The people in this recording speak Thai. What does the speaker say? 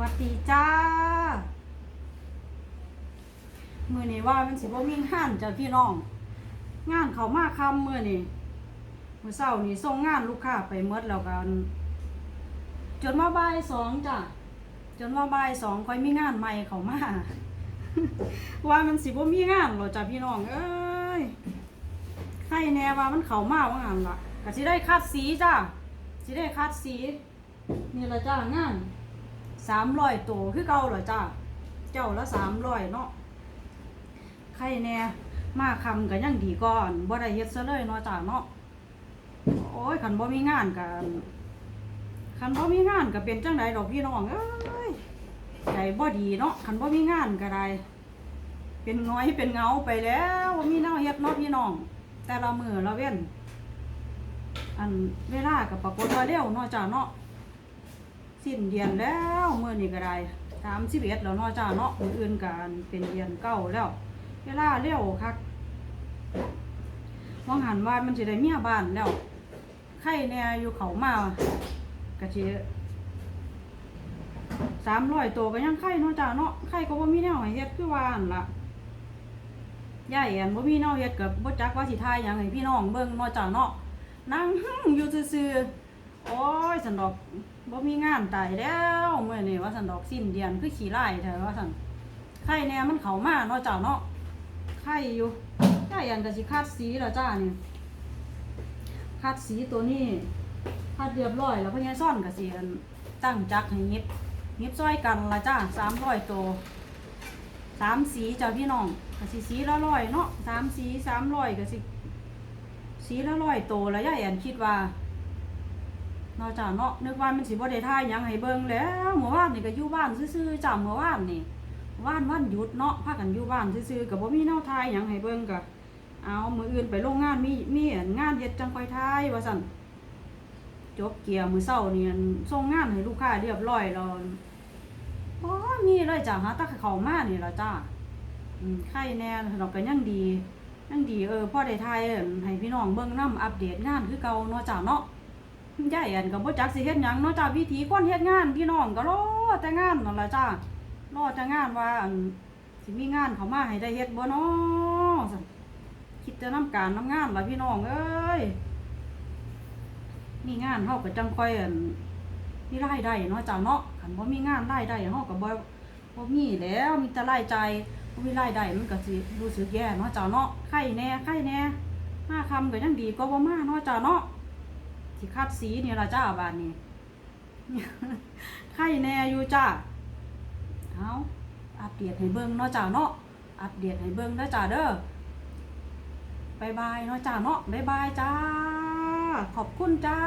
วัดดีจ้า มือนี้ว่ามันสิบ่มีงานจ้ะพี่น้อง งานเขามาคำมือนี่มือเศร้านี่ส่งงานลูกค้าไปเมดแล้วกันจนว่าบ่ายสองจ้ะจนว่าบ่ายสองค่อยมีงานใหม่เขามาว่ามันสิบ่มีงานหรอจ้ะพี่น้องเอ้ยใครแน่ว่ามันเขามาว่างานละก็สิได้คัดสีจ้ะสิได้คัดสีนี่ละจ้างาน สามร้อยตัวคือเก่าเหรอจ้าเจ้าละสามร้อยเนาะใครแน่มาคำกันยังดีก่อนบ่ได้เฮ็ดซะเลยเนาะจ้าเนาะโอ้ยคันบ่มีงานกันคันบ่มีงานก็เป็นจังไดดอกพี่น้องเอ้ยใจบ่ดีเนาะคันบ่มีงานก็ได้เป็นน้อยเป็นเงาไปแล้วบ่มีแนวเฮ็ดเนาะพี่น้อง แต่ละมือละเว้นอันเวลากับปรากฏว่าเร็วเนาะจ้าเนาะ สิ้นเดือนแล้วเมื่อนี้ก็ได้สามสิบเอ็ดแล้วเนาะจ้าเนาะมืออื่นกันเป็นเดือนเก้าแล้ว เวลาเร็วคักมองหันว่ามันจะได้เมียบ้านแล้วไข่แน่อยู่เขามากะเจสามร้อยตัวก็ยังไข่เนาะจ้าเนาะไข่ก็บ่มีแนวให้เฮ็ดคือว่าอั่นล่ะย่ายแอนบ่มีแนวเฮ็ดกับบ่จักว่าสิทายหยังให้พี่น้องเบิ่งเนาะจ้าเนาะนั่งอยู่ซื่อๆ โอ้ยสันดอกบ่มีงานตายแล้วเมื่อนี่ว่าสันดอกสิ้นเดือนคือขี้ไล่เถอะว่าสันไข่แน่มันเขามาเนาะเจ้าเนาะไข่อยู่จ้ายันก็สิคัดสีแล้วจ้านี่คัดสีตัวนี้คัดเรียบร้อยแล้วพญาซ่อนก็สิอันตั้งจักให้เฮ็ดเฮ็ดซอยกันละจ้า300ตัวสามสีจ้าพี่น้องก็สิสีละร้อยเนาะสามสี300ก็สิสีละร้อยตัวแล้วย่าแอนคิดว่า เนาะจ้าเนาะนึกว่ามันสิบ่ได้ท่ายหยังให้เบิ่งแล้วเมื่อวานนี่ก็อยู่บ้านซื่อๆจ้าเมื่อวานนี่ว่านวันหยุดเนาะพากันอยู่บ้านซื่อๆก็บ่มีแนวทายหยังให้เบิ่งก็เอามืออื่นไปโรงงานมีมีงานเฮ็ดจังค่อยทายว่าซั่นจบเกียร์มือเช้านี่ส่งงานให้ลูกค้าเรียบร้อยแล้วอ๋อมีเลยจ้าหาแตะเขามานี่ล่ะจ้าอืมไข่แน่เราก็ยังดียังดีเออพอได้ทายอั่นให้พี่น้องเบิ่งนํอัปเดตงานคือเก่าเนาะจ้าเนาะ ยายอันก็บ่จักสิเฮ็ดหยังเนาะจ้าวิธีคนเฮ็ดงานพี่น้องก็รอแต่งานนั่นล่ะจ้ารอแต่งานว่าอันสิมีงานเข้ามาให้ได้เฮ็ดบ่เนาะคิดแต่นํการนํงานล่ะพี่น้องเอ้ยมีงานเฮาก็จังค่อยอันมีรายได้เนาะจ้าเนาะคันบ่มีงานรายได้เฮาก็บ่บ่มีแล้วมีแต่รายจ่ายบ่มีรายได้มันก็สิรู้สึกแย่เนาะจ้าเนาะไข่แน่ไข่แน่มาคำก็ยังดีกว่าบ่มาเนาะจ้าเนาะ ที่คัดสีนี่ละจ้าบานนี้ไข่แน่อยู่จ้าเอาอัปเดตให้เบิ้งเนาะจ้าเนาะอัปเดตให้เบิ้งเด้อจ้าเด้อบายบายเนาะจ้าเนาะบายบายจ้า ขอบคุณจ้า